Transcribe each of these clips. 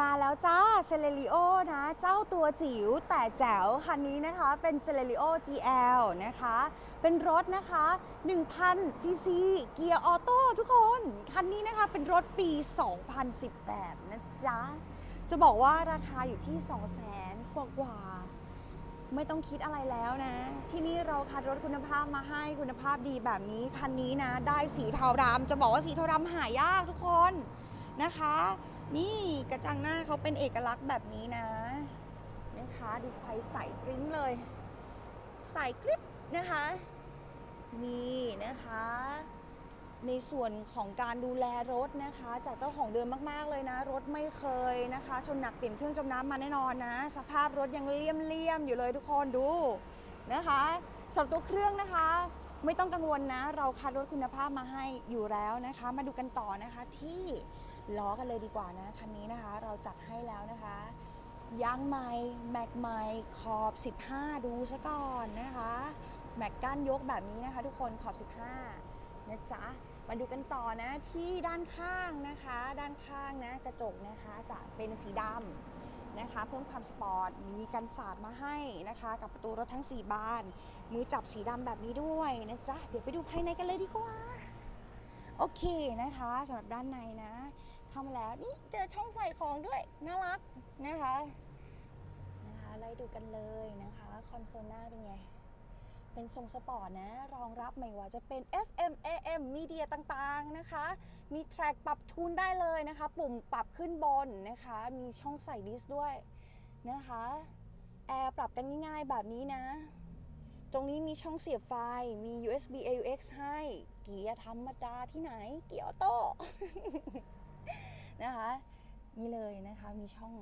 มาแล้วจ้าเซเลริโอนะ เจ้าตัวจิ๋วแต่แจ๋วคันนี้นะคะเป็นเซเลริโอ GL นะคะ เป็นรถนะคะ1,000ซีซีเกียร์ออโต้ทุกคน คันนี้นะคะเป็นรถปี 2018 นะจ๊ะ จะบอกว่าราคาอยู่ที่ 200,000 กว่ากว่า ไม่ต้องคิดอะไรแล้วนะ ที่นี่เราคัดรถคุณภาพมาให้คุณภาพดีแบบนี้ คันนี้นะ ได้สีเทาดำจะบอกว่าสีเทาดำหายากทุกคนนะคะ นี่กระจังหน้าเขาเป็นเอกลักษณ์แบบนี้นะนะคะดูไฟใสกริ้งเลย ใสกริบนะคะ มีนะคะ ในส่วนของการดูแลรถนะคะ จากเจ้าของเดิมมากๆเลยนะ รถไม่เคยนะคะ ชนหนักเปลี่ยนเครื่องจมน้ำมาแน่นอนนะ สภาพรถยังเลี่ยมเลี่ยมๆอยู่เลยทุกคนดูนะคะสำหรับตัวเครื่องนะคะ ไม่ต้องกังวลนะ เราคัดรถคุณภาพมาให้อยู่แล้วนะคะ มาดูกันต่อนะคะที่ ล้อกันเลยดีกว่านะคันนี้นะคะ เราจัดให้แล้วนะคะยางไม้แม็กไม้ขอบ 15 ดูซะก่อนนะคะ แม็กก้านยกแบบนี้นะคะ ทุกคนขอบ 15 นะจ๊ะ มาดูกันต่อนะที่ด้านข้างนะคะ ด้านข้างนะกระจกนะคะจะเป็นสีดำนะคะ เพิ่มความสปอร์ตมีกันสาดมาให้นะคะ กับประตูรถทั้ง 4 บาน มือจับสีดำแบบนี้ด้วยนะจ๊ะ เดี๋ยวไปดูภายในกันเลยดีกว่า โอเคนะคะสำหรับด้านในนะ เข้ามาแล้วนี่เจอช่องใส่ของด้วยน่ารักนะคะนะคะไล่ดูกันเลยนะคะคอนโซลหน้าเป็นไง เป็นทรงสปอร์ตนะ รองรับไม่ว่าจะเป็น FM AM มีเดียต่างๆนะคะ มีแทร็กปรับทูนได้เลยนะคะ ปุ่มปรับขึ้นบนนะคะ มีช่องใส่ดิสด้วยนะคะแอร์ปรับกันง่ายๆแบบนี้นะ ตรงนี้มีช่องเสียบไฟ มี USB AUX ให้ เกียร์ธรรมดาที่ไหน เกียร์ออโต้ นะคะ นี่เลยนะคะมีช่อง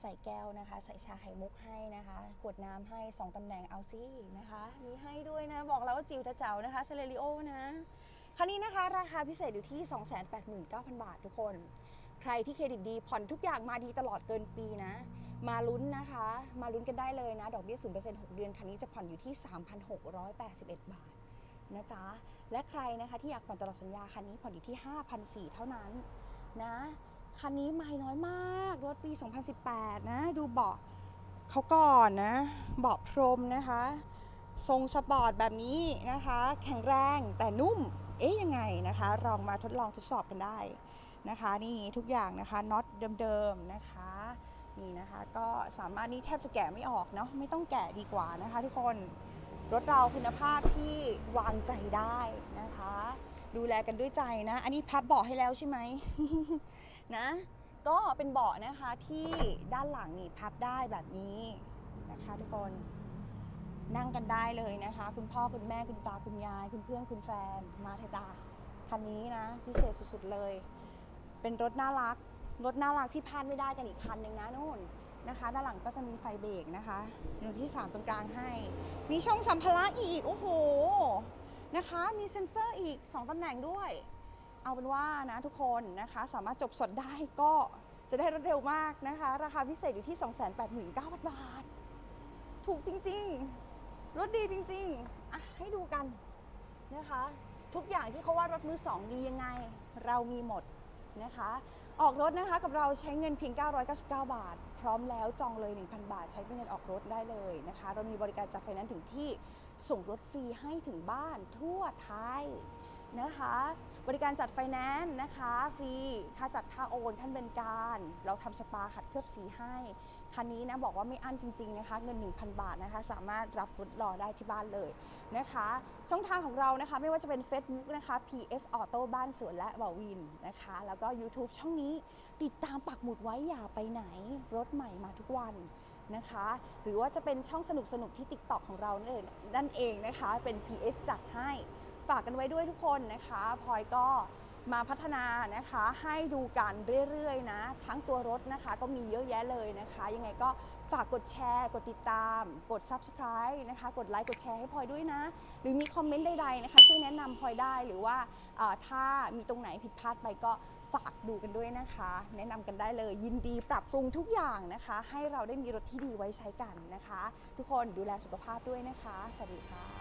ใส่แก้วนะคะ ใส่ชาไข่มุกให้นะคะ ขวดน้ำให้ 2 ตำแหน่งเอาซี่นะคะ มีให้ด้วยนะ บอกแล้วว่าจิ๋วแต่เจ๋านะคะเซเลริโอนะคันนี้นะคะ ราคาพิเศษอยู่ที่ 289,000 บาททุกคน ใครที่เครดิตดีผ่อนทุกอย่างมาดีตลอดเกินปีนะ มาลุ้นนะคะ มาลุ้นกันได้เลยนะ ดอกเบี้ย 0% 6 เดือน คันนี้จะผ่อนอยู่ที่ 3,681 บาทนะจ๊ะ และใครนะคะที่อยากผ่อนตลอดสัญญา คันนี้ผ่อนอยู่ที่ 5,400 เท่านั้น นะ คันนี้ไม่น้อยมาก รถปี 2018 นะ ดูเบาะเขาก่อนนะ เบาะพรมนะคะ ทรงสปอร์ตแบบนี้นะคะ แข็งแรงแต่นุ่ม เอ๊ยยังไงนะคะ ลองมาทดลองทดสอบกันได้นะคะ นี่ทุกอย่างนะคะน็อตเดิมๆนะคะนี่นะคะก็สามารถนี่แทบจะแกะไม่ออกเนาะไม่ต้องแกะดีกว่านะคะ ทุกคนรถเราคุณภาพที่วางใจได้นะคะ ดูแลกันด้วยใจนะ อันนี้พับเบาะให้แล้วใช่ไหม นะ ก็เป็นเบาะนะคะที่ด้านหลังนี่พับได้แบบนี้นะคะทุกคนนั่งกันได้เลยนะคะ คุณพ่อคุณแม่คุณตาคุณยาย คุณเพื่อนคุณแฟนมาเถอะจ้าคันนี้นะพิเศษสุดๆเลย เป็นรถน่ารัก รถน่ารักที่พลาดไม่ได้กันอีกคันหนึ่งนะนู่นนะคะ ด้านหลังก็จะมีไฟเบรกนะคะอยู่ที่ 3 ตรงกลางให้ มีช่องสัมภาระอีก โอ้โห นะคะ มีเซ็นเซอร์อีก 2ตำแหน่งด้วย เอาเป็นว่านะทุกคนนะคะสามารถจบสดได้ก็จะได้รถเร็วมากนะคะ ราคาพิเศษอยู่ที่ 289,000 บาท ถูกจริงๆ รถดีจริงๆอะให้ดูกันนะคะ ทุกอย่างที่เขาว่ารถมือสองดียังไง เรามีหมดนะคะ ออกรถนะคะกับเราใช้เงินเพียง 999 บาท พร้อมแล้วจองเลย 1,000 บาท ใช้เป็นเงินออกรถได้เลยนะคะ เรามีบริการจัดไฟแนนซ์ถึงที่ ส่งรถฟรีให้ถึงบ้านทั่วไทยนะคะ บริการจัดไฟแนนซ์นะคะ ฟรีค่าจัดค่าโอนขั้นเป็นการ เราทำสปาขัดเคลือบสีให้ คันนี้นะบอกว่าไม่อั้นจริง ๆนะคะ เงิน 1,000 บาทนะคะ สามารถรับรถรอได้ที่บ้านเลยนะคะ ช่องทางของเรานะคะ ไม่ว่าจะเป็น Facebook นะคะ PS Auto บ้านสวนและบ่าวินนะคะ แล้วก็ YouTube ช่องนี้ติดตามปักหมุดไว้อย่าไปไหนรถใหม่มาทุกวัน นะคะ หรือว่าจะเป็นช่องสนุกๆที่ TikTok ของเรานั่นเองนั่นเองนะคะ เป็น PS จัดให้ฝากกันไว้ด้วยทุกคนนะคะพลอยก็มาพัฒนานะคะให้ดูกันเรื่อยๆนะ ทั้งตัวรถนะคะก็มีเยอะแยะเลยนะคะ ยังไงก็ ฝากกดแชร์ กดติดตาม กด Subscribe นะคะ กดไลค์ กดแชร์ให้พลอยด้วยนะ หรือมีคอมเมนต์ใดๆนะคะ ช่วยแนะนำพลอยได้ หรือว่าอ่าถ้ามีตรงไหนผิดพลาดไปก็ฝากดูกันด้วยนะคะ แนะนำกันได้เลย ยินดีปรับปรุงทุกอย่างนะคะ ให้เราได้มีรถที่ดีไว้ใช้กันนะคะ ทุกคนดูแลสุขภาพด้วยนะคะ สวัสดีค่ะ